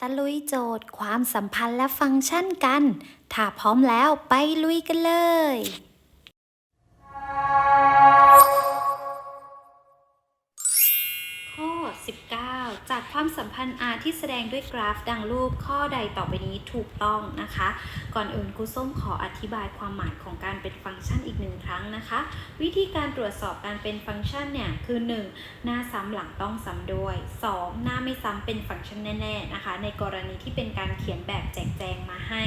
ตะลุยโจทย์ความสัมพันธ์และฟังก์ชันกัน ถ้าพร้อมแล้วไปลุยกันเลย ข้อ 19 จากความสัมพันธ์ R ที่แสดงด้วยกราฟดังรูปข้อใดต่อไปนี้ถูกต้องนะคะ ก่อนอื่นครูส้มขออธิบายความหมายของการเป็นฟังก์ชันอีกหนึ่งครั้งนะคะ วิธีการตรวจสอบการเป็นฟังก์ชันเนี่ยคือ 1. หน้าซ้ำหลังต้องซ้ำด้วย 2. หน้าไม่ซ้ำเป็นฟังก์ชันแน่ๆนะคะ ในกรณีที่เป็นการเขียนแบบแจกแจงมาให้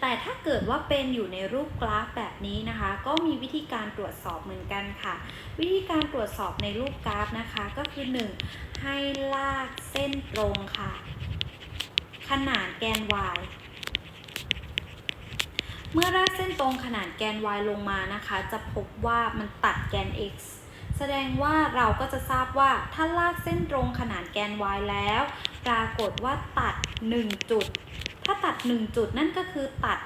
แต่ถ้าเกิดว่าเป็นอยู่ในรูปกราฟแบบนี้นะคะ ก็มีวิธีการตรวจสอบเหมือนกันค่ะ วิธีการตรวจสอบในรูปกราฟนะคะก็คือ 1. ให้ลากเส้นตรงค่ะ ขนานแกน y เมื่อลากเส้นตรงขนานแกน y ลงมานะคะ จะพบว่ามันตัดแกน x แสดงว่าเราก็จะทราบว่าถ้าลากเส้นตรงขนานแกน y แล้ว ปรากฏว่าตัด 1 จุด ถ้าตัด 1 จุดนั่นก็คือตัด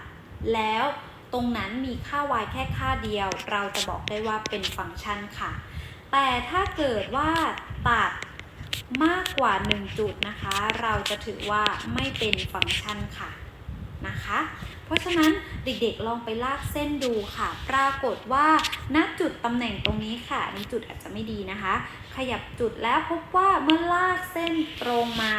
แล้วตรงนั้นมีค่า y แค่ค่าเดียว เราจะบอกได้ว่าเป็นฟังก์ชันค่ะ แต่ถ้าเกิดว่าตัด มากกว่า 1 จุดนะคะ เราจะถือว่าไม่เป็นฟังก์ชันค่ะนะคะ เพราะฉะนั้นเด็กๆลองไปลากเส้นดูค่ะ ปรากฏว่าณจุดตำแหน่งตรงนี้ค่ะนี่จุดอาจจะไม่ดีนะคะ ขยับจุดแล้วพบว่าเมื่อลากเส้นตรงมา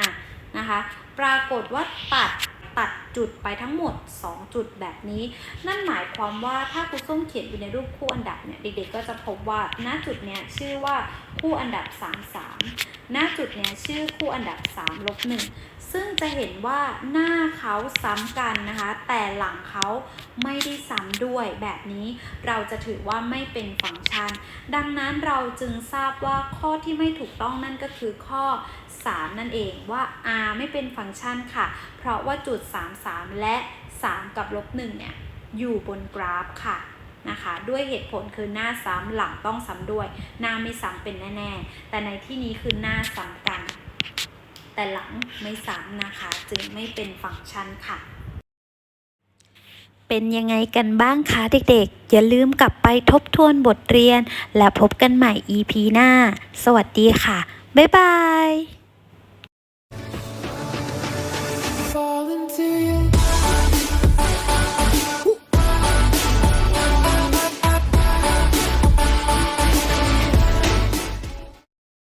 นะคะ ปรากฏว่าตัด ตัดจุดไปทั้งหมด 2 จุดแบบนี้ นั่นหมายความว่าถ้าครูส้มเขียนอยู่ในรูปคู่อันดับเนี่ยเด็กๆก็จะพบว่าณจุดเนี้ยชื่อว่าคู่อันดับ 3 3 ณจุดเนี้ยชื่อคู่อันดับ3ลบ1ซึ่งจะเห็นว่าหน้าเขาซ้ำกันนะคะ แต่หลังเขาไม่ได้ซ้ำด้วยแบบนี้ เราจะถือว่าไม่เป็นฟังก์ชัน ดังนั้นเราจึงทราบว่าข้อที่ไม่ถูกต้องนั่นก็คือข้อ 3 นั่นเองว่า r ไม่เป็นฟังก์ชันค่ะ เพราะว่าจุด3 3 และ 3 กับลบ1เนี่ยอยู่บนกราฟค่ะนะคะด้วยเหตุผลคือหน้าซ้ำหลังต้องซ้ำด้วย หน้าไม่ซ้ำเป็นแน่ ๆ แต่ในที่นี้คือหน้าซ้ำกัน แต่หลังไม่ซ้ำนะคะ จึงไม่เป็นฟังก์ชันค่ะ เป็นยังไงกันบ้างคะเด็กๆ อย่าลืมกลับไปทบทวนบทเรียน และพบกันใหม่ EP หน้า สวัสดีค่ะ บ๊ายบาย